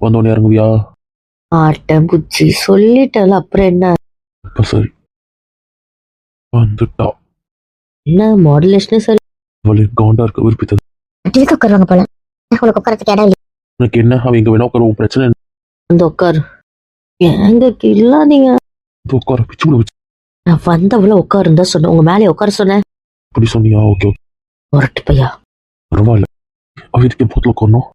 வந்தோடனே இறங்குவியா? ஆட்டேன் புச்சி சொல்லிட்டல அப்புறம் என்ன? அப்ப சரி. வந்துட்டா. என்ன மாடுலேஷனே சரி அவளை காண்டா இருக்க விருப்பித்தது. இதுக்கு உட்காருவாங்க போல. உனக்கு உட்காரத்துக்கு இடம் இல்லை. உனக்கு என்ன? அவன் இங்க வேணா உட்கார உன் பிரச்சனை என்ன? வந்து உட்காரு. எங்க கில்லாதீங்க இது உட்கார பிச்சுக்குள்ள வச்சு. நான் வந்தவள உட்காருன்னு தான் சொன்னேன். உங்க மேலே உட்கார சொன்னேன். அப்படி சொன்னியா? Okay okay. உரட்டு பையா. பரவாயில்ல. அவ இதுக்கு போத்துல உட்காரணும்?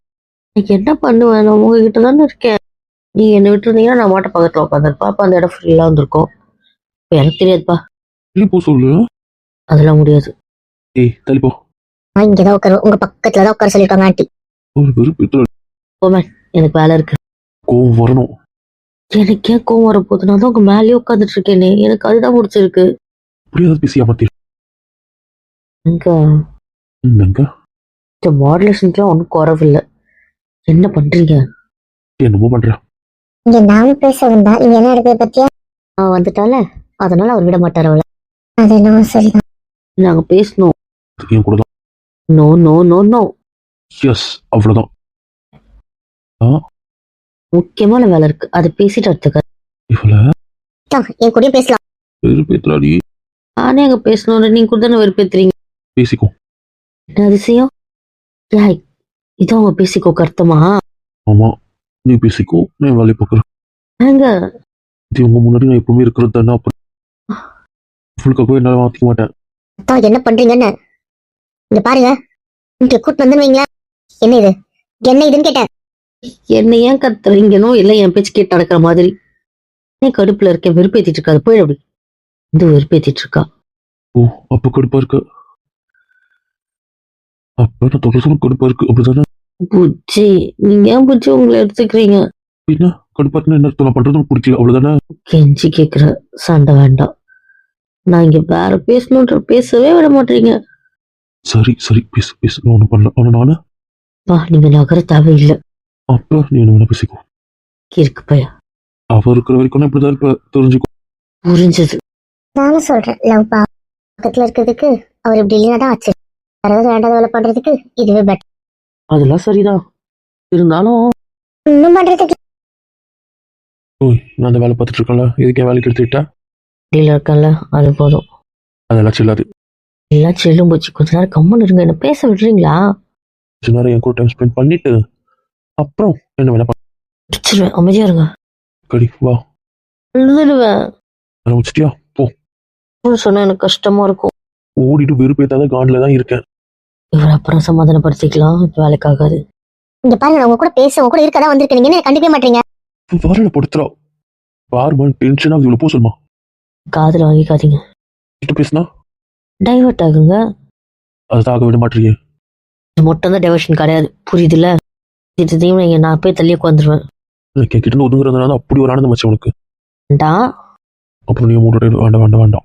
நான் என்ன பண்ணுவேன் நான் உங்ககிட்ட தானே இருக்கேன். நீ என்னை விட்டுருந்தீங்கன்னா நான் மாட்ட பக்கத்துல உட்காந்துருப்பா அப்ப அந்த இடம் ஃபுல்லா வந்திருக்கும். இப்ப எனக்கு தெரியாதுப்பா. போ சொல்லு. அதெல்லாம் முடியாது. ஏய் தள்ளி போ. நான் இங்கதான் உட்காரு. உங்க பக்கத்துல தான் உட்கார சொல்லிருக்காங்க ஆண்டி. வெறுப்பு எனக்கு வேலை இருக்கு. கோவம் வரணும். எனக்கு ஏன் கோவம் வரப்போகுது? நான் தான் உங்க மேலேயே உட்காந்துட்டு இருக்கேனே. எனக்கு அதுதான் முடிச்சிருக்கு. அப்படியே பிசி அமர்த்தி இங்க என்னங்க இந்த மாடுலேஷனுக்குலாம் ஒன்றும் குறவில்லை. என்ன பண்றீங்க? என்னமோ பண்ற இங்க நாம பேச வந்தா இங்க என்ன நடக்குது பத்தியா? நான் வந்துட்டால அதனால அவர் விட மாட்டார் அவளை. அது என்னவோ சரிதான். நாங்க பேசணும். என் கூட தான். No no no no. Yes அவ்வளவுதான். முக்கியமான வேலை இருக்கு. அதை பேசிட்டு அடுத்துக்க இவள? தான், என் கூடயும் பேசலாம். வெறுப்பேத்துறாடி. நானே அங்க பேசணும்னு நீங்க கூட தானே வெறுப்பேத்துறீங்க? பேசிக்கோ. என்ன அதிசயம்? யாய் இது அவங்க பேசிக்கோ அர்த்தமா ஆமா நீ பேசிக்கோ நான் வேலையை பார்க்குறேன். ஏங்க? இது உங்க முன்னாடி நான் எப்பவுமே இருக்கிறது தானே அப்புறம் ஃபுல்காகவே என்னால மாத்திக்க மாட்டேன். அத்தான் என்ன பண்றீங்கன்னு? இங்க பாருங்க. இங்க கூட்டு வந்து வைங்களேன். என்ன இது? என்ன இதுன்னு கேட்டேன். என்ன ஏன் கத்துறீங்கனோ இல்ல என் பேச்சு கேட்டு நடக்கிற மாதிரி? நீ கடுப்புல இருக்கேன் வெறுப்பேத்திட்டு இருக்காது. போய் அப்படி. இது வெறுப்பேத்திட்டு இருக்கா? ஓ அப்ப கடுப்பா இருக்கு? அப்ப நான் தொடர் சொல்ல கடுப்பா இருக்கு. அப்படிதானே புச்சி நீங்க ஏன் புச்சி உங்களை எடுத்துக்கிறீங்க? என்ன கடுப்பா இருக்குன்னா என்ன? நான் பண்றது பிடிக்கல அவ்வளவுதானே? கெஞ்சி கேக்குற. சண்டை வேண்டாம். நான் இங்க வேற பேசணுன்ற பேசவே விட மாட்டீங்க. சரி சரி. பேசு பேசு. நான் ஒண்ணும் பண்ணல. ஆனா நானு? பா நீங்க நகர தேவையில்லை. அப்ப நீ என்ன வேணா பேசிக்கோ. இருக்கு பையா. அவ இருக்கிற வரைக்கும் இப்படிதான் இருப்ப தெரிஞ்சுக்கோ. புரிஞ்சது. நானும் சொல்றேன். லவ் பா பக்கத்துல இருக்கிறதுக்கு அவர் இப்படி இல்லைன்னா தான் ஆச்சு. யாராவது வேண்டாத வேலை பண்றதுக்கு இதுவே பெட்டர் அதெல்லாம் சரிதான். இருந்தாலும் இன்னும் பண்றதுக்கு ஓய் நான் அந்த வேலை பார்த்துட்டு இருக்கேன்ல. இதுக்கு வேலைக்கு எடுத்துக்கிட்டா? டீல இருக்கேன்ல அது போதும். அதெல்லாம் செல்லாது. எல்லாம் செல்லும் போச்சு. கொஞ்ச நேரம் கம்மன் இருங்க. என்ன பேச விடுறீங்களா? கொஞ்ச நேரம் என் கூட டைம் ஸ்பெண்ட் பண்ணிட்டு அப்புறம் என்ன வேணா பிடிச்சிருவேன் அமைதியா இருங்க. கடி வா. எழுதுடுவேன் ஆரம்பிச்சிட்டியா போ. சொன்னா எனக்கு கஷ்டமா இருக்கும். ஓடிட்டு வெறுப்பேத்தாத காண்டில் தான் இருக்கேன். இவர் அப்புறம் சமாதானப்படுத்திக்கலாம் இப்ப வேலைக்கு ஆகாது. இங்க பாருங்க நான் உங்க கூட பேச உங்க கூட இருக்கதான் வந்திருக்கேன் நீங்க என்ன கண்டுக்கவே மாட்டீங்க? வரல படுத்துறா பாருமா டென்ஷன் ஆகுது. இவ்வளோ போ சொல்லுமா. காதுல வாங்கிக்காதீங்க. கிட்ட பேசுனா? டைவர்ட் ஆகுங்க. அது ஆக விட மாட்டீங்க. இது மட்டும் தான் டைவர்ஷன் கிடையாது. புரியுதுல்ல? திட்டத்தையும் நீங்க நான் போய் தள்ளி உட்காந்துருவேன் எனக்கு கிட்ட ஒதுங்குறதுனால அப்படி ஒரு ஆனந்தம் வச்சு உனக்கு. வேண்டாம். அப்புறம் நீ மூட வேண்டாம் வேண்டாம் வேண்டாம்.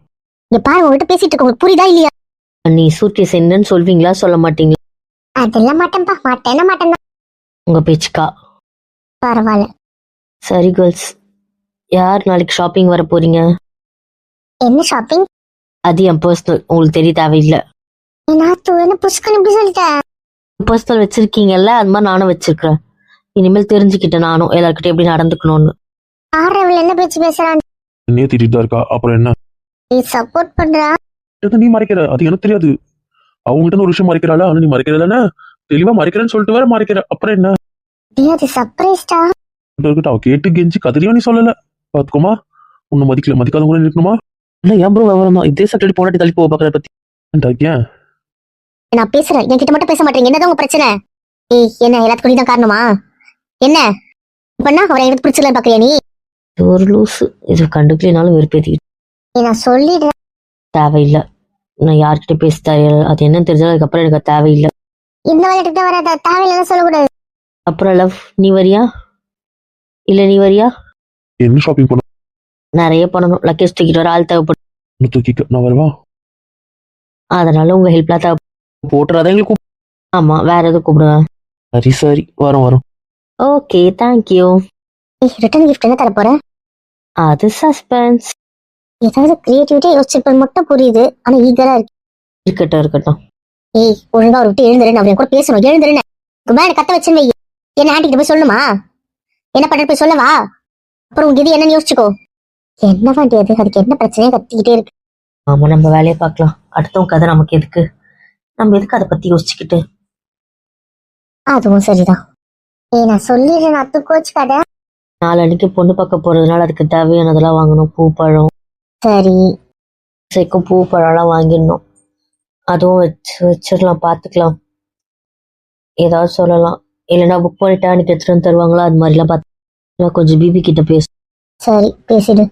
இங்க பாருங்க உங்ககிட்ட பேசிட்டு இருக்கோம். உங்களுக்கு புரியுதா இல்லையா? நீ சூட்கேஸ் என்னன்னு சொல்வீங்களா? சொல்ல மாட்டீங்களா? அதெல்லாம் மாட்டேன்ப்பா. மாட்டேன்னா மாட்டேன் உங்க பேச்சுக்கா. பரவாயில்ல சரி கேர்ள்ஸ் யார் நாளைக்கு ஷாப்பிங் வர போறீங்க? என்ன ஷாப்பிங் அது என் பர்சனல் உங்களுக்கு தெரிய தேவையில்லை. நான் என்ன புஷ்கன் இப்படி சொல்லிட்டேன் பர்சனல் வச்சிருக்கீங்கல்ல? அது மாதிரி நானும் வச்சிருக்கிறேன். இனிமேல் தெரிஞ்சுக்கிட்டேன் நானும் எல்லார்கிட்டயும் எப்படி நடந்துக்கணும்னு. ஆறவள் என்ன பேச்சு பேசுறான்? தான் இருக்கா? அப்புறம் என்ன? நீ சப்போர்ட் பண்றா? இது நீ மறைக்கிற? அது எனக்கு தெரியாது. அவங்ககிட்ட ஒரு விஷயம் மறைக்கிறாளா? ஆனா நீ மறைக்கிறது தானே தெளிவா மறைக்கிறேன்னு சொல்லிட்டு வேற மறைக்கிற. அப்புறம் என்ன? இருக்கட்டும் அவ கேட்டு கெஞ்சி கதறியும் நீ சொல்லல. பாத்துக்கோமா உன்னை மதிக்கல. மதிக்காத கூட இருக்கணுமா இல்ல ஏன் ப்ரோ விவரம் தான்? இதே சட்டடி போனாட்டி தள்ளி போக பாக்குறத பத்தி. ஏன்? நான் பேசுறேன். என்கிட்ட மட்டும் பேச மாட்டீங்க என்னதான் உங்க பிரச்சனை? ஏய் என்ன எல்லாத்துக்கும் நீ தான் காரணமா? என்ன? பண்ணா? அவரை எனக்கு பிடிச்சல பாக்குறியா நீ? ஒரு லூசு. இது கண்டுக்கலினாலும் வெறுப்பேத்திக்கிட்டு. ஏய், நான் சொல்லிடுறேன். தேவையில்லை. நான் யார்கிட்ட பேச தேவையில்லை அது என்னன்னு தெரிஞ்சாலும் அதுக்கப்புறம் எனக்கு தேவையில்லை. இந்த விளையாட்டு வராத. தேவையில்லை சொல்லக்கூடாது. அப்புறம் லவ் நீ வரியா? இல்ல நீ வரியா? என்ன ஷாப்பிங் பண்ண நிறைய பண்ணணும். லக்கேஜ் தூக்கிட்டு வர ஆள் தேவைப்படும். தூக்கிக்க? நான் வரவா? அதனால உங்க ஹெல்ப்லாம் தேவை போட்டுறாத எங்களுக்கு ஆமா வேற எதுவும் கூப்பிடுவேன் சரி சரி. வரோம் வரோம். ஓகே தேங்க்யூ ஏய் ரிட்டர்ன் கிஃப்ட் என்ன தர போற அது சஸ்பென்ஸ் ஏதாவது கிரியேட்டிவிட்டியா யோசிச்சிருப்பேன். மட்டும் புரியுது. ஆனா ஈகரா இருக்கு. இருக்கட்டும் இருக்கட்டும். ஏய் ஒழுங்கா ஒரு விட்டு எழுந்துரு நான் அவன் கூட பேசணும். எழுந்துருன்னு. மேல கத்த வச்சுன்னு என்ன ஆண்டிகிட்ட போய் சொல்லணுமா என்ன பண்ற போய் சொல்லவா? அப்புறம் உங்க இது என்னன்னு யோசிச்சுக்கோ. என்ன வண்டி அது அதுக்கு என்ன பிரச்சனையே கத்திக்கிட்டே இருக்கு. ஆமா நம்ம வேலையை பார்க்கலாம். அடுத்தவங்க கதை நமக்கு எதுக்கு? நம்ம எதுக்கு அதை பத்தி யோசிச்சுக்கிட்டு? அதுவும் சரிதான். ஏய் நான் சொல்லிடுறேன். நான் தூக்கோச்சு கதை. நாலன்னைக்கு பொண்ணு பார்க்க போறதுனால அதுக்கு தேவையானதெல்லாம் வாங்கணும். பூ பழம் சரி. சேர்க்கும் பூ பழம்லாம் வாங்கிடணும். அதுவும் வச்சு வச்சிடலாம் பார்த்துக்கலாம். ஏதாவது சொல்லலாம். இல்லைன்னா புக் பண்ணிட்டா அன்னைக்கு எடுத்துட்டு வந்து தருவாங்களா? அது மாதிரிலாம் பார்த்து கொஞ்சம் பிபி கிட்ட பேச. சரி பேசிடு.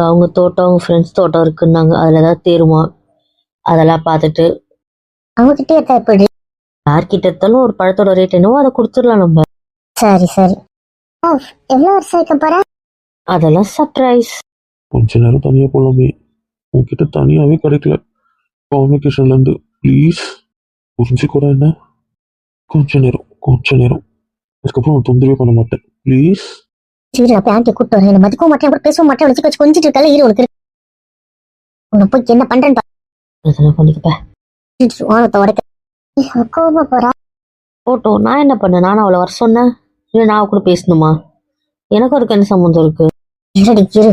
அவங்க தோட்டம் அவங்க ஃப்ரெண்ட்ஸ் தோட்டம் இருக்குன்னாங்க. அதில் ஏதாவது தேருமா? அதெல்லாம் பார்த்துட்டு. அவங்க கிட்டே எடுத்தா எப்படி? யார்கிட்ட எடுத்தாலும் ஒரு பழத்தோட ரேட் என்னவோ அதை கொடுத்துடலாம் நம்ம. சரி சரி. ஓ எவ்வளவு வருஷம் வைக்க போற? அதெல்லாம் சர்ப்ரைஸ் கொஞ்ச நேரம் தனியாக போகலாமே உன்கிட்ட தனியாகவே கிடைக்கல. காமினிகேஷன்லேருந்து ப்ளீஸ் புரிஞ்சுக்கூட என்ன? கொஞ்ச நேரம் கொஞ்ச நேரம். அதுக்கப்புறம் நான் தொந்தரவே பண்ண மாட்டேன். ப்ளீஸ் சரி அப்ப ஆண்டி கூப்பிட்டு வரேன். என்ன மதிக்கவும் மாட்டேன். கூட பேசவும் மாட்டேன். வச்சு வச்சு கொஞ்சிட்டு இருக்கால. இரு உனக்கு இருக்கு. உன்னை போய் என்ன பண்றேன்னு அதெல்லாம் பார்த்துட்டு வானத்தை உடைக்க. ஏய், அவ கோவமா போறா? போட்டோம் நான் என்ன பண்ணேன்? நானும் அவளை வர சொன்னேன். இல்லை நான் கூட பேசணுமா? எனக்கும் அதுக்கு என்ன சம்மந்தம் இருக்கு? இருடி இரு.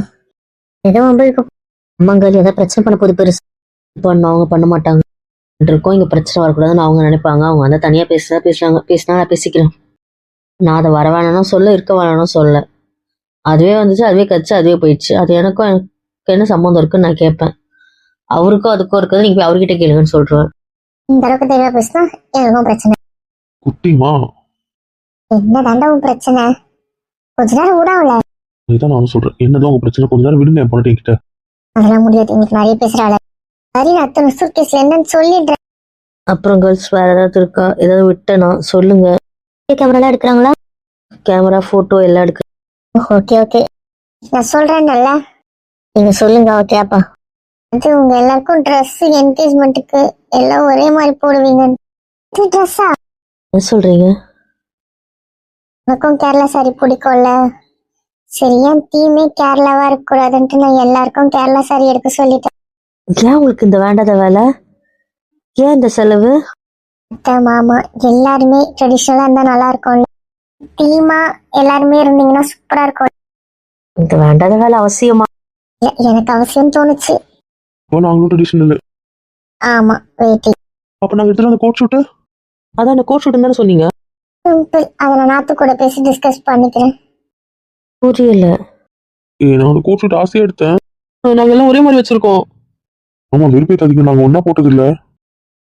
ஏதோ உங்களுக்கு அம்மாங்காலி ஏதாவது பிரச்சனை பண்ண போது பெருசு பண்ண அவங்க பண்ண மாட்டாங்க இருக்கோம். இங்க பிரச்சனை வரக்கூடாதுன்னு அவங்க நினைப்பாங்க. அவங்க வந்து தனியா பேசுறா பேசுறாங்க. பேசினா நான் பேசிக்கிறேன். நான் அதை வர வேணாம்னு சொல்ல இருக்க வேணாம்னு சொல்ல. அதுவே வந்துச்சு அதுவே கச்சு அதுவே போயிடுச்சு. அது எனக்கும் எனக்கு என்ன சம்மந்தம் இருக்குன்னு நான் கேட்பேன். அவருக்கும் அதுக்கும் இருக்கிறது நீங்க போய் அவர்கிட்ட கேளுங்கன்னு சொல்றேன். இந்த அளவுக்கு தெளிவா பேசினா எனக்கும் பிரச்சனை. குட்டிமா? என்ன தாண்டவும் பிரச்சனை? கொஞ்ச நேரம் விடாவல இதுதான் நானும் சொல்கிறேன் என்னதான் உங்கள் பிரச்சனை கொஞ்ச நேரம் விடுங்க என் பொண்ணு என்கிட்ட. அதெல்லாம் முடியாது உங்களுக்கு நிறைய பேசுறாள் சரி நான் அத்தனை சூட்கேஸ்ல என்னன்னு சொல்லிடுறேன். அப்புறம் கேர்ள்ஸ் வேற ஏதாவது இருக்கா? ஏதாவது விட்டேனா? சொல்லுங்க. கேமராலாம் எடுக்கிறாங்களா? கேமரா போட்டோ எல்லாம் எடுக்க ஓகே ஓகே நான் சொல்றேன்ல. நீங்க சொல்லுங்க ஓகேப்பா அது உங்க எல்லாருக்கும் ட்ரெஸ் என்கேஜ்மெண்ட்டுக்கு எல்லாம் ஒரே மாதிரி போடுவீங்க. இது ட்ரெஸ்ஸா என்ன சொல்றீங்க? உனக்கும் கேரளா சாரி பிடிக்கும்ல. சரி ஏன் தீமே கேரளாவா இருக்கக்கூடாதுன்ட்டு நான் எல்லாருக்கும் கேரளா சாரி எடுக்க சொல்லிட்டேன். ஏன் உங்களுக்கு இந்த வேண்டாத வேலை? ஏன் இந்த செலவு? அத்தை மாமா எல்லாருமே ட்ரெடிஷ்னலா இருந்தா நல்லா இருக்கும்ல தீமா எல்லாருமே இருந்தீங்கன்னா சூப்பரா இருக்கும். இந்த வேண்டாத வேலை அவசியமா? இல்ல, எனக்கு அவசியம் தோணுச்சு. நாங்களும் ட்ரெடிஷனல் ஆமா வெயிட்டி அப்போ நாங்கள் எடுத்துகிட்டு அந்த கோட் ஷூட்டு அதான் அந்த கோட் ஷூட் தானே சொன்னீங்க. சிம்பிள் அதை நான் நாத்து கூட பேசி டிஸ்கஸ் பண்ணிக்கிறேன். புரியல. நான் அந்த கோட் ஷூட் ஆசையாக எடுத்தேன் நாங்க எல்லாம் ஒரே மாதிரி வச்சிருக்கோம். ஆமாம் விருப்பத்தாதீங்க நாங்கள் ஒன்றா போட்டதில்லை.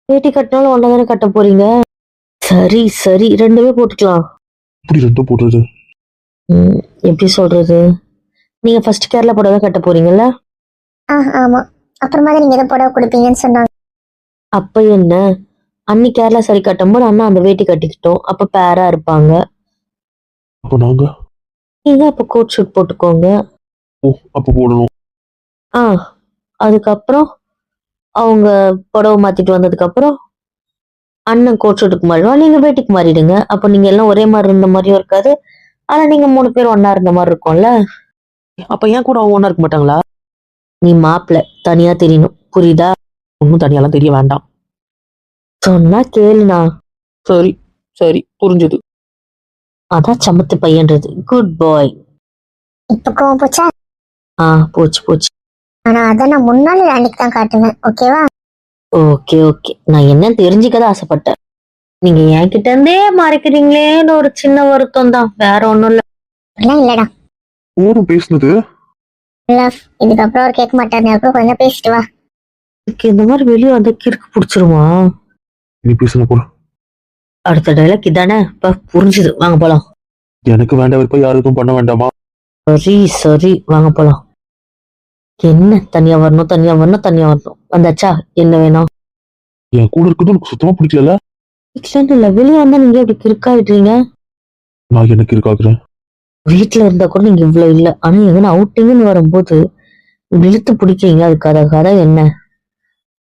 வேட்டி கட்டினாலும் ஒன்றா தானே கட்ட போறீங்க? சரி சரி ரெண்டுமே போட்டுக்கலாம். இப்படி ரெண்டும் போடுறது? ம், எப்படி சொல்றது? நீங்க ஃபர்ஸ்ட் கேரளா போட தான் கட்ட போறீங்கல்ல? ஆ ஆமா. அப்புறமா தான் நீங்க எதை புடவை கொடுப்பீங்கன்னு சொன்னாங்க. அப்ப என்ன? அன்னி கேரளா சரி கட்டும்போது அண்ணா அந்த வேட்டி கட்டிக்கிட்டோம். அப்ப பேரா இருப்பாங்க. அப்போ நாங்கள் நீங்க அப்ப கோட் ஷூட் போட்டுக்கோங்க. ஓ அப்போ போடணும். ஆ அதுக்கப்புறம் அவங்க புடவை மாத்திட்டு வந்ததுக்கு அப்புறம் அண்ணன் கோட் ஷூட்டுக்கு மாறிடுவா நீங்க வேட்டிக்கு மாறிடுங்க. அப்போ நீங்க எல்லாம் ஒரே மாதிரி இருந்த மாதிரியும் இருக்காது. ஆனா நீங்க மூணு பேர் ஒண்ணா இருந்த மாதிரி இருக்கும்ல? அப்போ ஏன் கூட அவங்க ஒன்றா இருக்க மாட்டாங்களா? நீ மாப்பிள்ள தனியா தெரியணும். புரியுதா? ஒன்றும் தனியாலாம் தெரிய வேண்டாம். சொன்னா கேளுண்ணா. சரி சரி புரிஞ்சுது. அதான் சமத்து பையன்றது. குட் பாய் இப்ப கோவம் போச்சா? ஆ போச்சு போச்சு. ஆனா அதை நான் முன்னாள் அன்னைக்கு தான் காட்டுவேன் ஓகேவா ஓகே ஓகே நான் என்னன்னு தெரிஞ்சுக்கதான் ஆசைப்பட்டேன். நீங்க என்கிட்ட இருந்தே மறைக்கிறீங்களேன்னு ஒரு சின்ன வருத்தம் தான். வேற ஒண்ணும் இல்ல. அப்படிலாம் இல்லடா. போதும் பேசுனது. லவ் இதுக்கப்புறம் அவர் கேட்க மாட்டார். நீ அப்புறம் கொஞ்சம் பேசிட்டு வா. இதுக்கு இந்த மாதிரி வெளியே வந்து கிறுக்கு பிடிச்சிருமா? நீ பேசுன போல அடுத்த டைலாக் இதானே? இப்ப புரிஞ்சுது. வாங்க போலாம். எனக்கு வேண்டாம் யாரும் எதுவும் பண்ண வேண்டாமா? சரி சரி வாங்க போலாம். என்ன? தனியா வரணும் தனியா வரணும் தனியா வரணும். வந்தாச்சா? என்ன வேணும்? என் கூட இருக்கிறது உனக்கு சுத்தமா பிடிக்கல வீட்டுல இல்ல வெளியே வந்தா நீங்க இப்படி கிறுக்காயிடுறீங்க? நான் எனக்கு இருக்காக்குறேன் வீட்டுல இருந்தா கூட நீங்க இவ்வளவு இல்ல. ஆனா எங்கன்னா அவுட்டிங்னு வரும்போது இழுத்து பிடிக்கிறீங்க. அது கதை கதை என்ன?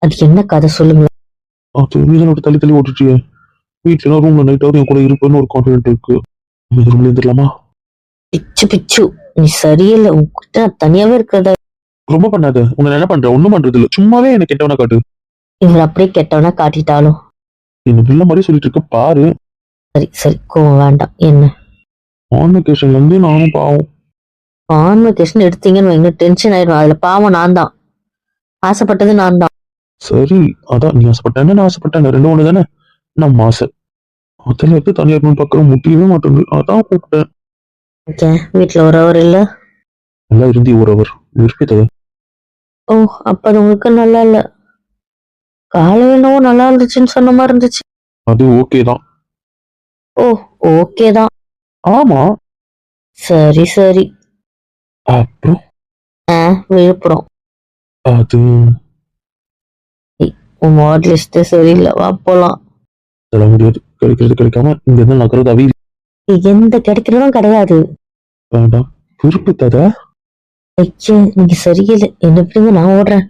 அது என்ன கதை சொல்லுங்க? தள்ளி தள்ளி ஓட்டுட்டியே. வீட்டுல ரூம்ல நைட்டாவது என் கூட இருப்பேன்னு ஒரு கான்ஃபிடென்ட் இருக்கு. ரூம்ல இருந்துடலாமா பிச்சு பிச்சு. நீ சரியில்லை. உங்ககிட்ட நான் தனியாவே இருக்கிறத? ரொம்ப பண்ணாத. உன்னை என்ன பண்ற ஒண்ணும் பண்றது இல்ல சும்மாவே எனக்கு கெட்டவனா காட்டு. இவர் அப்படியே கெட்டவனா காட்டிட்டாலும். என்ன பிள்ள மாதிரி சொல்லிட்டு இருக்க பாரு. சரி சரி. கோவம் வேண்டாம். என்ன? கான்வெகேஷன்ல இருந்து நானும் பாவம். கான்வெகேஷன் எடுத்தீங்கன்னு வைங்க. டென்ஷன் ஆயிடும் அதுல பாவம் நான் தான். ஆசைப்பட்டது நான் தான். சரி. அதான் நீ ஆசைப்பட்டேன்னு நான் ஆசைப்பட்டேன். ரெண்டு ஒண்ணு தானே நம்ம ஆசை அதில் இருந்து தனியாக இருக்கணும்னு பார்க்குறோம் முடியவே மாட்டேங்குது. அதான் கூப்பிட்டேன். ஓகே. வீட்டுல ஒரு அவர் இல்ல? நல்லா இருந்து ஒரு அவர் ஓ அப்ப அது உங்களுக்கு நல்லா இல்ல. காலையில என்னவோ நல்லா இருந்துச்சுன்னு சொன்ன மாதிரி இருந்துச்சு. அது ஓகே தான். ஓ ஓகே தான். ஆமா. சரி சரி. அப்புறம்? ஆ விழுப்புரம். அது? உன் வார்ட் லிஸ்டே சரியில்லை. வா போலாம். சொல்ல முடியாது கிடைக்கிறது கிடைக்காம இங்க இருந்து நகரது அவி எந்த கிடைக்கிறதும் கிடையாது. வேண்டாம். விருப்பத்தை ஐயோ நீங்க சரியில்லை. என்ன எப்படிங்க நான் ஓடுறேன்.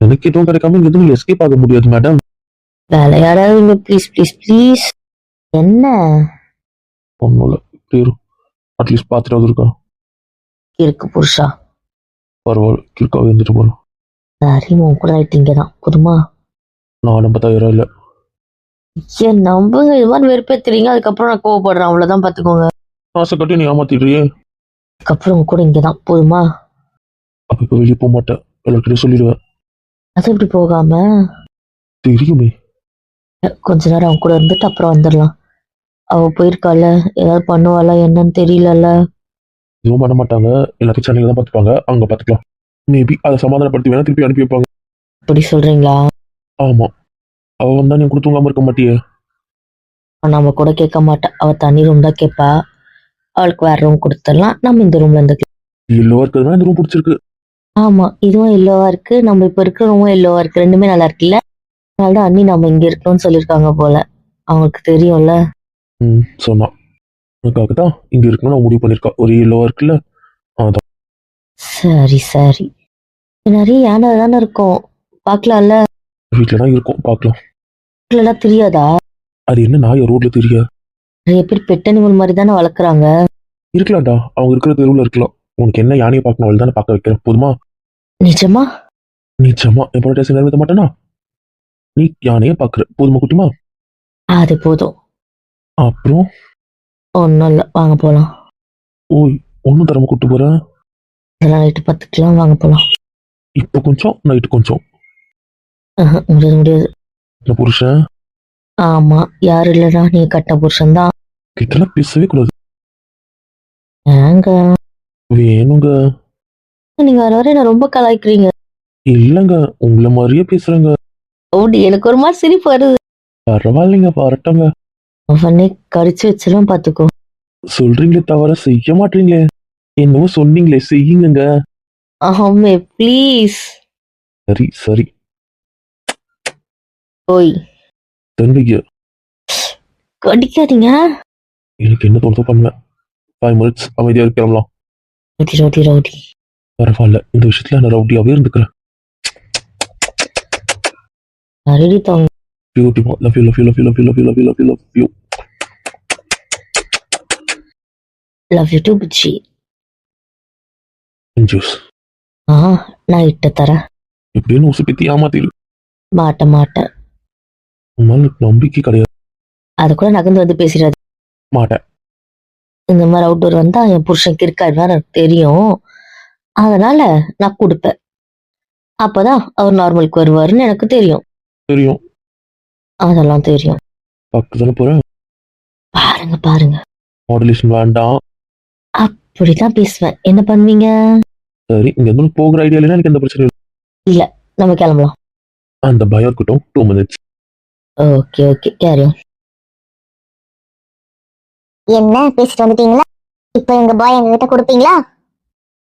எனக்கு எதுவும் கிடைக்காம இங்க இருந்து எஸ்கேப் ஆக முடியாது மேடம் விளையாடாதீங்க ப்ளீஸ் ப்ளீஸ் ப்ளீஸ் என்ன? ஒன்றும் இல்லை. இப்படி அட்லீஸ்ட் பார்த்துட்டு இருக்கா? இருக்கு புருஷா. பரவாயில்ல. கிற்காக இருந்துட்டு போறோம் சரி உன் கூட ஆயிட்டீங்க தான் போதுமா? நான் ஐம்பத்தாயிரம் இல்லை. ஏன் நம்புங்க. இது மாதிரி வெறுப்பேத்துறீங்க. அதுக்கப்புறம் நான் கோவப்படுறேன். அவ்வளவுதான் பாத்துக்கோங்க. ஆசை கட்டி நீ ஏமாத்திடுறியே அதுக்கப்புறம் உங்க கூட இங்க தான் போதுமா? அப்ப இப்ப வெளியே போக மாட்டேன். எல்லாருக்கிட்டையும் சொல்லிடுவேன். அது இப்படி போகாம? தெரியுமே. கொஞ்ச நேரம் அவன் கூட இருந்துட்டு அப்புறம் வந்துடலாம். அவ போயிருக்கால ஏதாவது பண்ணுவாளா? என்னன்னு தெரியலல்ல எதுவும் பண்ண மாட்டாங்க. எல்லாத்தையும் சென்னையில தான் பார்த்துப்பாங்க. அங்க பார்த்துக்கலாம். மேபி அதை சமாதானப்படுத்தி வேணா திருப்பி அனுப்பி வைப்பாங்க. அப்படி சொல்றீங்களா? ஆமா. அவ வந்தா நீ கூட தூங்காம இருக்க மாட்டியே? நம்ம கூட கேட்க மாட்டா. அவ தனி ரூம் தான் கேட்பா அவளுக்கு வேற ரூம் கொடுத்துடலாம். நம்ம இந்த ரூம்ல இருந்து எல்லோவா இருக்கிறதுனா இந்த ரூம் பிடிச்சிருக்கு. ஆமா இதுவும் எல்லோவா இருக்கு. நம்ம இப்ப இருக்கிற ரூமும் எல்லோவா இருக்கு. ரெண்டுமே நல்லா இருக்குல்ல அதனாலதான் அண்ணி நம்ம இங்க இருக்கணும்னு சொல்லியிருக்காங்க போல. அவங்களுக்கு தெரியும்ல? ம் சொன்னான் உனக்காக தான் இங்க இருக்கணும்னு அவன் முடிவு பண்ணிருக்கா ஒரு எல்லோவா இருக்குல்ல? அதான். சரி சரி. நிறைய யானை தானே இருக்கும். பார்க்கலாம்ல? வீட்டுல தான் இருக்கும். பார்க்கலாம். எல்லாம் தெரியாதா? அது என்ன நாய் ரோட்ல தெரிய? நிறைய பேர் மாதிரி தானே வளர்க்குறாங்க? இருக்கலாம்டா. அவங்க இருக்கிற தெருவுல இருக்கலாம். உனக்கு என்ன யானையை பார்க்கணும் அவள் தானே பார்க்க வைக்கிறேன். போதுமா? நிஜமா? நிச்சயமா என் பொண்ணு டேஸ்ட் நிறைவேற்ற மாட்டேனா? நீ யானையை பாக்குற போதுமா குட்டிமா? அது போதும். அப்புறம்? ஒன்றும் இல்லை. வாங்க போகலாம் ஓய் ஒன்றும் தரமா கூட்டு போறேன் இதெல்லாம் நைட்டு பார்த்துக்கலாம் வாங்க போகலாம் இப்போ கொஞ்சம் நைட்டு கொஞ்சம். முடியாது முடியாது. இந்த புருஷன்? ஆமா யாரு இல்லைனா நீங்க கட்டின புருஷன் தான் கிட்டலாம் பேசவே கூடாது. ஏங்க? வேணுங்க. நீங்க வர வர என்ன ரொம்ப கலாய்க்கிறீங்க? இல்லைங்க உங்களை மாதிரியே பேசுறேங்க. ஓடி எனக்கு ஒரு மாதிரி சிரிப்பு வருது. பரவாயில்லைங்க வரட்டங்க அவனே கடிச்சு வச்சிடும் பாத்துக்கோ. சொல்றீங்களே தவிர செய்ய மாட்டீங்களே. என்னவோ சொன்னீங்களே செய்யுங்க ஆமே ப்ளீஸ் சரி சரி. ஓய் தம்பிக்கு கடிக்காதீங்க எனக்கு என்ன தோணுதோ பண்ணுவேன் ஃபைவ் மினிட்ஸ் அமைதியா இருக்கிறோம்லாம் ரவுடி ரவுடி ரவுடி பரவாயில்ல இந்த விஷயத்துல நான் ரவுடியாவே இருந்துக்கிறேன் ரெடி தாங்க beautiful love you love you love you love you love you love you love you love you love you too பிச்சி ஜூஸ் ஆ நான் இட்ட தரேன் இப்படின்னு உசு பித்தி ஏமாத்திரு மாட்ட மாட்டேன் உன்னால நம்பிக்கை கிடையாது. அது கூட நகர்ந்து வந்து பேசிடாது. மாட்டேன் இந்த மாதிரி அவுட்டோர் வந்தா என் புருஷனுக்கு இருக்காருன்னு எனக்கு தெரியும். அதனால நான் கொடுப்பேன். அப்பதான் அவர் நார்மலுக்கு வருவாருன்னு எனக்கு தெரியும். தெரியும். அதெல்லாம் தெரியும். பார்க்க தானே போறேன். பாருங்க பாருங்க. மாடுலேஷன் வேண்டாம். இப்படிதான் பேசுவேன். என்ன பண்ணுவீங்க? சரி இங்க இருந்து போகிற ஐடியா இல்லைன்னா எனக்கு எந்த பிரச்சனையும் இல்லை. நம்ம கிளம்பலாம். அந்த பயம் இருக்கட்டும். டூ மினிட்ஸ் ஓகே ஓகே கேரி என்ன? பேசிட்டு வந்துட்டீங்களா? இப்போ எங்க பாய் எங்க கிட்ட கொடுப்பீங்களா?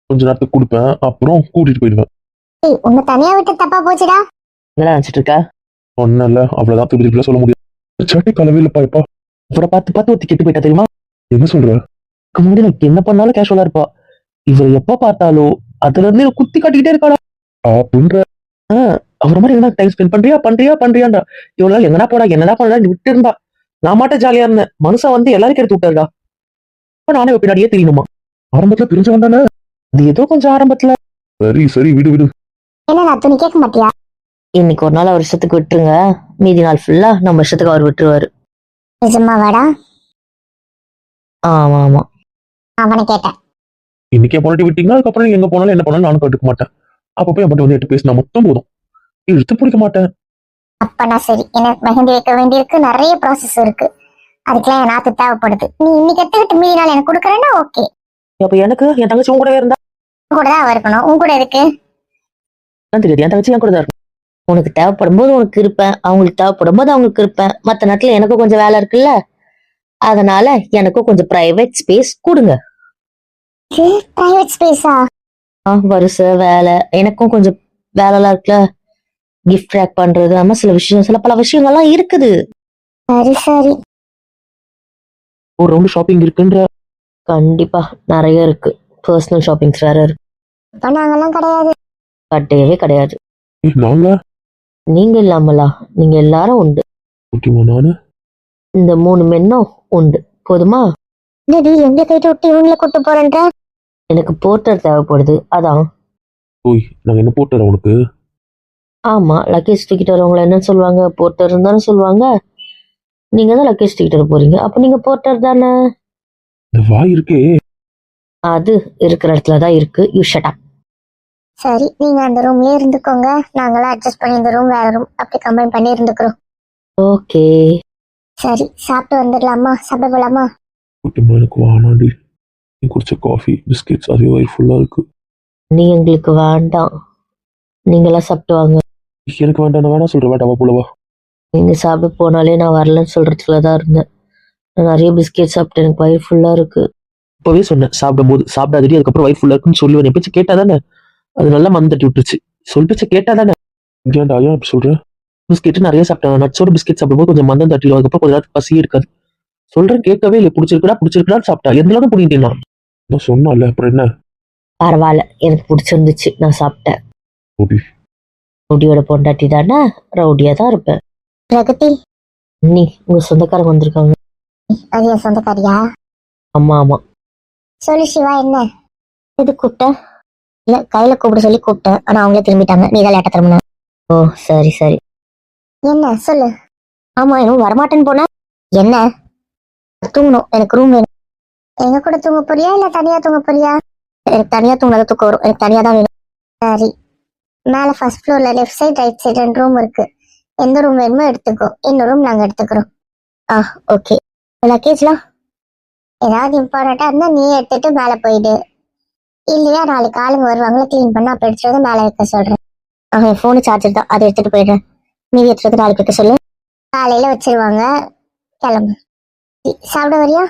கொஞ்ச நேரத்துக்கு கொடுப்பேன். அப்புறம் கூட்டிட்டு போயிடுவேன். ஏய் உன்னை தனியா விட்டு தப்பா போச்சுடா. என்ன நினைச்சிட்டு இருக்கா? ஒன்னும் இல்ல அவ்வளவுதான். திருப்பி திருப்பி சொல்ல முடியும் சட்டி கலவே இல்லப்பா எப்பா? இவரை பார்த்து பார்த்து ஒத்தி கெட்டு போயிட்டா தெரியுமா? என்ன சொல்ற? இதுக்கு முன்னாடி எனக்கு என்ன பண்ணாலும் கேஷுவலா இருப்பா. இவர் எப்ப பார்த்தாலும் அதுல இருந்து குத்தி காட்டிக்கிட்டே இருக்காடா அப்படின்ற அவர் மாதிரி என்ன டைம் ஸ்பெண்ட் பண்றியா? பண்றியா? பண்றியாண்டா இவ்வளவு நாள் எங்கனா போடா என்னடா பண்ணடா விட்டு இருந்தா நான் மாட்ட ஜாலியா இருந்தேன். மனுஷன் வந்து எல்லாருக்கும் எடுத்து விட்டாருடா இப்ப நானே பின்னாடியே தெரியணுமா ஆரம்பத்துல பிரிஞ்சு வந்தானே அது ஏதோ கொஞ்சம் ஆரம்பத்துல. சரி சரி விடு விடு. என்ன நான் துணி கேட்க மாட்டியா? இன்னைக்கு ஒரு நாள் அவர் இஷ்டத்துக்கு விட்டுருங்க. மீதி நாள் ஃபுல்லா நம்ம இஷ்டத்துக்கு அவர் விட்டுருவாரு. நிஜமா வாடா ஆமா. ஆமா அவனை கேட்டேன். இன்னைக்கே பொண்டாட்டி விட்டீங்கன்னா அதுக்கப்புறம் எங்க போனாலும் என்ன பண்ணாலும் நானும் கட்டுக்க மாட்டேன். அப்ப போய் அவன்கிட்ட வந்து எட்டு பேசினா மொத்தம் போதும். இழுத்து பிடிக்க மாட்டேன் அப்பனா சரி. எனக்கு மெஹந்தி வைக்க வேண்டியிருக்கு நிறைய ப்ராசஸ் இருக்கு. அதுக்கெல்லாம் என் நாத்து தேவைப்படுது. நீ இன்னைக்கு எடுத்துக்கிட்டு மீதி நாள் எனக்கு கொடுக்குறேன்னா ஓகே அப்ப எனக்கு? என் தங்கச்சி உன் கூடவே இருந்தா? உன் கூட தான் இருக்கணும். உன் கூட இருக்கு தெரியாது. என் தங்கச்சி என் கூட தான் இருக்கும் உனக்கு தேவைப்படும் போது உனக்கு இருப்பேன். அவங்களுக்கு தேவைப்படும் போது அவங்களுக்கு இருப்பேன். மற்ற நேரத்துல எனக்கும் கொஞ்சம் வேலை இருக்குல்ல? அதனால எனக்கும் கொஞ்சம் பிரைவேட் ஸ்பேஸ் கொடுங்க. பிரைவேட் ஸ்பேஸா ஆ? வருஷ வேலை. எனக்கும் கொஞ்சம் வேலைலாம் இருக்குல்ல? கிஃப்ட் ரேக் பண்றது ஆமா சில விஷயம் சில பல விஷயங்கள்லாம் இருக்குது. சரி சரி. ஒரு ரவுண்டு ஷாப்பிங் இருக்குன்ற? கண்டிப்பா நிறைய இருக்கு. பர்சனல் ஷாப்பிங்ஸ் வேற இருக்கு. இப்ப நாங்கெல்லாம் கிடையாது. கட்டையவே கிடையாது. ஏய், நாங்க? நீங்க இல்லாமலா? நீங்க எல்லாரும் உண்டு. முக்கியமா நானு? இந்த மூணு மென்னும் உண்டு. போதுமா? என்னடி எங்க கைட்டு விட்டு இவங்களை கூட்டு போறேன்ற? எனக்கு போர்ட்டர் தேவைப்படுது. அதான். ஓய் நாங்க என்ன போட்டுறோம் உனக்கு? ஆமா லக்கேஜ் தூக்கிட்டு வரவங்கள என்ன சொல்லுவாங்க? போர்ட்டர் தானே சொல்லுவாங்க. நீங்க தான் லக்கேஜ் தூக்கிட்டு வர போறீங்க. அப்ப நீங்க போர்ட்டர் தானே? இந்த வாய் இருக்கே. அது இருக்கிற இடத்துல தான் இருக்கு. யூ ஷட் அப் சரி நீங்க அந்த ரூம்லயே இருந்துக்கோங்க. நாங்களாம் அட்ஜஸ்ட் பண்ணி இந்த ரூம் வேற ரூம் அப்படி கம்பைன் பண்ணி இருந்துக்கிறோம். ஓகே. சரி சாப்பிட்டு வந்துடலாமா? சாப்பிட போலாமா? முக்கியமா எனக்கு வானாடி நீ குடிச்ச காஃபி பிஸ்கெட்ஸ் அதே வயிறு ஃபுல்லா இருக்கு. நீ எங்களுக்கு வேண்டாம். நீங்களாம் சாப்பிட்டு வாங்க. எனக்கு வேண்டாம் வேணா சொல்றேன். வேண்டாம் போலவா நீங்க சாப்பிட போனாலே நான் வரலன்னு சொல்றதுல தான் இருந்தேன். நான் நிறைய பிஸ்கெட் சாப்பிட்டு எனக்கு வயிறு ஃபுல்லா இருக்கு. இப்பவே சொன்னேன் சாப்பிடும்போது சாப்பிடாதடி அதுக்கப்புறம் வயிறு ஃபுல்லா இருக்குன்னு சொல்லுவேன். என் பேச்சு கேட்டா தானே அது நல்லா மந்து தட்டி விட்டுருச்சு. சொல்லிட்டு கேட்டா தானே ஏன்டா ஏன் அப்படி சொல்றேன் பிஸ்கெட் நிறைய சாப்பிட்டேன். நட்ஸோட பிஸ்கெட் சாப்பிடும்போது கொஞ்சம் மந்தம் தட்டிடும். அதுக்கப்புறம் கொஞ்ச நேரத்துக்கு பசியே இருக்காது. சொல்றேன் கேட்கவே இல்லை. பிடிச்சிருக்கா பிடிச்சிருக்கா சாப்பிட்டா. எந்த அளவுக்கு பிடிக்கிட்டேன் நான் சொன்னால அப்புறம் என்ன? பரவாயில்ல எனக்கு பிடிச்சிருந்துச்சு. நான் சாப்பிட்டேன். ரவுடியோட பொண்டாட்டி தானே? ரவுடியா தான் இருப்பேன். பிரகதி. நீ உங்க சொந்தக்காரங்க வந்திருக்காங்க. அது என் சொந்தக்காரியா? ஆமா ஆமா. சொல்லு சிவா என்ன? இது கூப்பிட்ட இல்ல கையில கூப்பிட சொல்லி கூப்பிட்டேன். ஆனா அவங்களே திரும்பிட்டாங்க. நீ தான் லேட்டா திரும்பின. ஓ சரி சரி. என்ன? சொல்லு. ஆமா இன்னும் வரமாட்டேன்னு போன. என்ன? தூங்கணும். எனக்கு ரூம் வேணும். எங்க கூட தூங்க போறியா? இல்ல தனியா தூங்க போறியா? எனக்கு தனியா தூங்கினது தூக்கம் வரும் எனக்கு தனியா தான் வேணும். சரி. மேல ஃபர்ஸ்ட் ஃப்ளோர்ல லெஃப்ட் சைடு ரைட் சைடு ரெண்டு ரூம் இருக்கு. எந்த ரூம் வேணுமோ எடுத்துக்கோ. இன்னொரு ரூம் நாங்க எடுத்துக்கிறோம். ஆ ஓகே லக்கேஜ்லாம் ஏதாவது இம்பார்ட்டண்டா இருந்தா நீ எடுத்துட்டு மேல போயிடு. இல்லையா நாளைக்கு ஆளுங்க வருவாங்களா க்ளீன் பண்ண அப்ப எடுத்துட்டு வந்து மேல வைக்க சொல்றேன். ஆ என் ஃபோனு சார்ஜர் தான் அதை எடுத்துட்டு போயிடுறேன் மீதி எடுத்துட்டு வந்து நாளைக்கு வைக்க சொல்லு. காலையில வச்சிருவாங்க. கிளம்பு. சாப்பிட வரியா?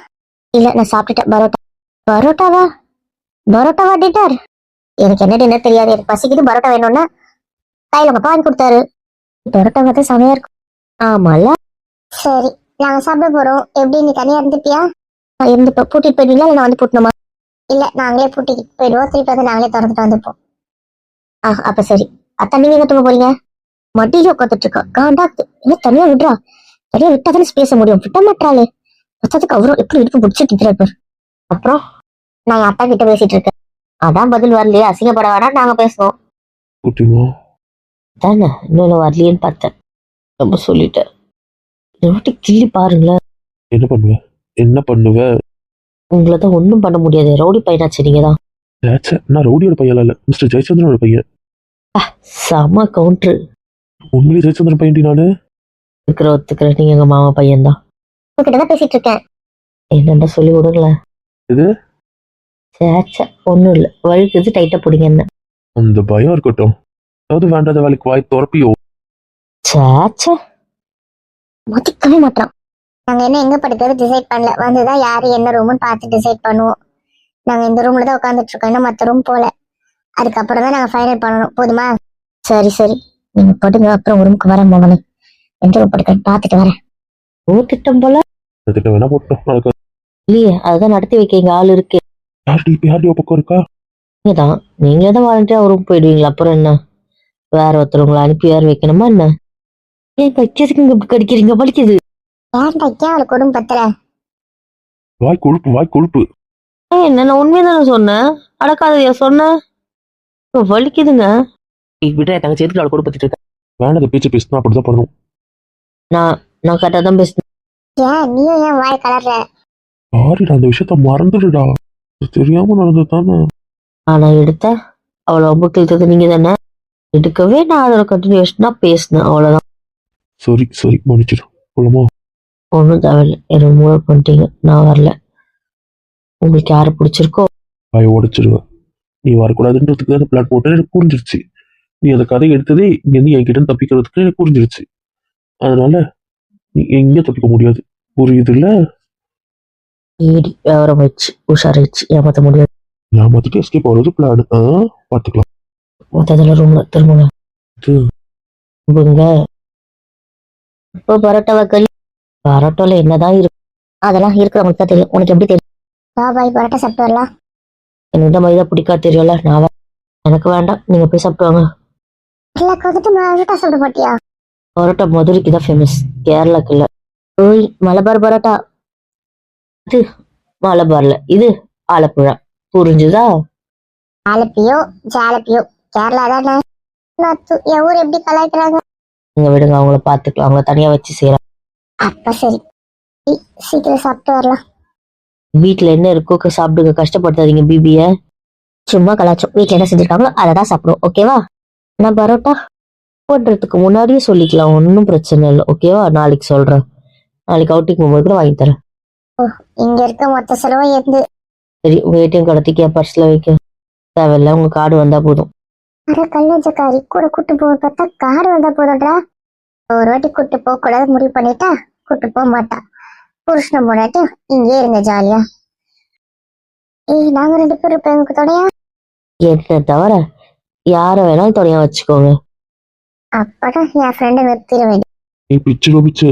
இல்ல நான் சாப்பிட்டுட்டேன். பரோட்டா. பரோட்டாவா? பரோட்டாவா டின்னர் எனக்கு என்ன டின்னர் தெரியாது. எனக்கு பசிக்குது பரோட்டா வேணும்னா. கையில உங்க அப்பா வாங்கி கொடுத்தாரு. பரோட்டா வந்து செமையா இருக்கும். ஆமால சரி நாங்க சாப்பிட போறோம். எப்படி நீ தனியா இருந்துப்பியா? நான் இருந்துப்பேன் பூட்டிட்டு போயிடுவீங்களா? இல்ல நான் வந்து பூட்டணுமா? இல்ல நாங்களே பூட்டிட்டு போயிடுவோம். திருப்பி வந்து நாங்களே திறந்துட்டு வந்துப்போம். ஆ அப்ப சரி. அத்தா நீங்க எங்க தூங்க போறீங்க? மடியில உட்காந்துட்டு இருக்கா. காண்டாக்குது என்ன தனியா விடுறா? தனியா விட்டா தானே பேச முடியும். விட்ட மாட்டாளே மொத்தத்துக்கு அவரும் எப்படி இருக்கு பிடிச்சிட்டு இருக்கிறார். அப்புறம் நான் என் அத்தா கிட்ட பேசிட்டு இருக்கேன். அதான் பதில் வரலையே அசிங்கப்பட வேணாம் நாங்க பேசுவோம். குட்டிமா தானே இன்னொன்று வரலையேன்னு பார்த்தேன். ரொம்ப சொல்லிட்டேன். வாட்டி கிள்ளி பாருங்களேன். என்ன பண்ணுவ? என்ன பண்ணுவ? உங்களை தான் ஒன்றும் பண்ண முடியாது. ரவுடி பையனாச்சு நீங்க தான். நான் ரவுடியோட பையன் இல்ல. மிஸ்டர் ஜெயச்சந்திரனோட பையன். செம கவுண்ட்ரு உண்மையிலே ஜெயச்சந்திரன் பையன்டி நானு? இருக்கிற ஒத்துக்கிற நீங்க எங்க மாமா பையன் தான் உங்ககிட்ட தான் பேசிட்டு இருக்கேன். என்னென்ன சொல்லி விடுங்களேன் எது? சேச்சா ஒன்றும் இல்லை. வழுக்குது டைட்டாக பிடிங்க என்ன அந்த பயம் இருக்கட்டும். அதாவது வேண்டாத வேலைக்கு வாய் துறப்பியோ. சேச்சா மதிக்கவே மாட்டோம் நாங்க என்ன எங்க படுக்கிறது டிசைட் பண்ணல. வந்துதான் யாரு என்ன ரூம்னு பார்த்து டிசைட் பண்ணுவோம். நாங்க இந்த ரூம்ல தான் உட்காந்துட்டு இருக்கோம். இன்னும் மத்த ரூம் போல. அதுக்கப்புறம் தான் நாங்க ஃபைனல் பண்ணணும். போதுமா? சரி சரி. நீங்க படுங்க. அப்புறம் ரூமுக்கு வரேன் மகனே. எந்த ரூம் படுக்க பார்த்துட்டு வரேன். ஓ திட்டம் போல வேணா போட்டோம். இல்லையே அதுதான் நடத்தி வைக்க இங்க ஆள் இருக்கு. யார்டி இப்ப யார்டியோ பக்கம் இருக்கா? தான் நீங்களே தான் வாலண்டியா ரூம் போயிடுவீங்களா? அப்புறம் என்ன? வேற ஒருத்தவங்களை அனுப்பி வேற வைக்கணுமா என்ன? ஏன் இங்க இப்படி கடிக்கிறீங்க? வலிக்குது. ஏன் அவளுக்கு குடும்பம் பத்தல வாய் கொழுப்பு வாய் கொழுப்பு. என்ன நான் உண்மையை தானே சொன்னேன். அடக்காததையா சொன்னேன் இப்ப வலிக்குதுங்க. விட என் தங்கச்சி எதுக்கு அவளை கொடுப்பத்திட்டு இருக்க? வேண்டாத பேச்சு பேசினா அப்படிதான் பண்ணணும் நான் நான் கரெக்டாக தான் பேசுனேன். ஏன் நீயும் ஏன் வாய் கலர்ற? சாரிடா அந்த விஷயத்த மறந்துடுடா. தெரியாம நடந்தது தானே ஆனா எடுத்த அவளை ரொம்ப கிழித்தது நீங்க தானே எடுக்கவே நான் அதோட கண்டினியூஷனா பேசினேன் அவ்வளவுதான். சரி சரி மன்னிச்சிடு. போலாமா? ஒன்றும் தேவையில்லை. என்ன மூவ் பண்ணிட்டீங்க. நான் வரல. உங்களுக்கு யாரை பிடிச்சிருக்கோ? வாயை உடைச்சிடுவேன் நீ வரக்கூடாதுன்றதுக்கு தான் பிளான் போட்டேன்னு எனக்கு புரிஞ்சிருச்சு. நீ அந்த கதையை எடுத்ததே இங்கேருந்து என்கிட்ட தப்பிக்கிறதுக்கு எனக்கு புரிஞ்சிருச்சு. அதனால நீ எங்கேயும் தப்பிக்க முடியாது. புரியுதுல்ல? ஏடி விவரம் வச்சு உஷார் வச்சு ஏமாத்த முடியாது. நான் பார்த்துட்டு எஸ்கேப் ஆகிறது பிளான் ஆ பார்த்துக்கலாம் மொத்தத்தில் ரூம்ல திரும்புங்க. திரும்புங்க. இப்போ பரோட்டாவை கறி பரோட்டால என்னதான் இருக்கு அதெல்லாம் இருக்கிறவங்களுக்கு தான் தெரியும். உனக்கு எப்படி தெரியும்? பா பாய். பரோட்டா சாப்பிட்டு வரலாம். எனக்கு இந்த மைதா பிடிக்காது தெரியும்ல. நான் வே- எனக்கு வேண்டாம். நீங்க போய் சாப்பிட்டு வாங்க. கேரளாக்கு வந்துட்டு பரோட்டா சாப்பிட மாட்டியா? பரோட்டா மதுரைக்கு தான் ஃபேமஸ் கேரளாக்கு இல்ல. ஓய் மலபார் பரோட்டா. இது மலபார்ல இது ஆலப்புழா புரிஞ்சுதா? ஆலப்பியோ ஜாலப்பியோ. கேரளா தானே என் ஊர் எப்படி கலாய்க்கிறாங்க? நீங்க விடுங்க அவங்கள பாத்துக்கலாம். அவங்கள தனியா வச்சு செய்யலாம். அப்ப சரி. சீக்கிரம் சாப்பிட்டு வரலாம். வீட்ல என்ன இருக்கோ சாப்பிடுங்க. கஷ்டப்படுத்தாதீங்க பிபிய. சும்மா கலாச்சோம் வீட்டுல என்ன செஞ்சிருக்காங்களோ அதை தான் சாப்பிடுவோம். ஓகேவா? நான் பரோட்டா போடுறதுக்கு முன்னாடியே சொல்லிக்கலாம். ஒன்றும் பிரச்சனை இல்லை. ஓகேவா? நாளைக்கு சொல்றேன். நாளைக்கு அவுட்டிங் போகும்போது கூட வாங்கி தரேன். இங்க இருக்க மொத்த செலவும் எந்த சரி உங்க ஏடிஎம் கடத்திக்க பர்ஸ்ல வைக்க. தேவையில்ல உங்க கார்டு வந்தா போதும். அட கல்லஞ்சக்காரி கூட கூட்டு போக பார்த்தா கார் வந்தா போதும்டா. ஒரு வாட்டி கூட்டு போக கூடாது முடிவு பண்ணிட்டா கூட்டு போக மாட்டா. புருஷனை முன்னாட்டி இங்கே இருங்க ஜாலியா. ஏய் நாங்க ரெண்டு பேரும் இப்ப எங்களுக்கு துணையா? என்ன தவிர யாரை வேணாலும் துணையா வச்சுக்கோங்க. அப்படா என் ஃப்ரெண்டை நிறுத்திட வேண்டிய பிச்சு பிச்சு.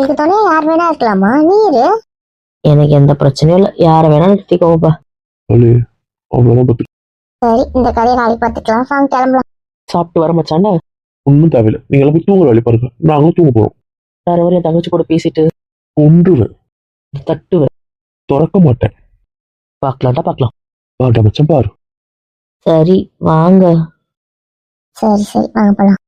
இதுக்கு துணையா யார் வேணா இருக்கலாமா? நீ இரு. எனக்கு எந்த பிரச்சனையும் இல்லை. யாரை வேணாலும் சுத்திக்கோங்கப்பா அலே அவ்வளோதான் பத்து சரி இந்த கதையை நாளைக்கு பார்த்துக்கலாம். வாங்க கிளம்பலாம். சாப்பிட்டு வர மச்சாண்டா ஒன்றும் தேவையில்லை. நீங்க எல்லாம் போய் தூங்குற வேலையை பாருங்க. நாங்களும் தூங்க வேற ஒரு என் தங்கச்சி கூட பேசிட்டு கொன்றுவேன். தட்டுவேன். திறக்க மாட்டேன். பார்க்கலாம்டா பார்க்கலாம். மச்சான் பாரு. சரி வாங்க. சரி சரி. வாங்க போலாம்.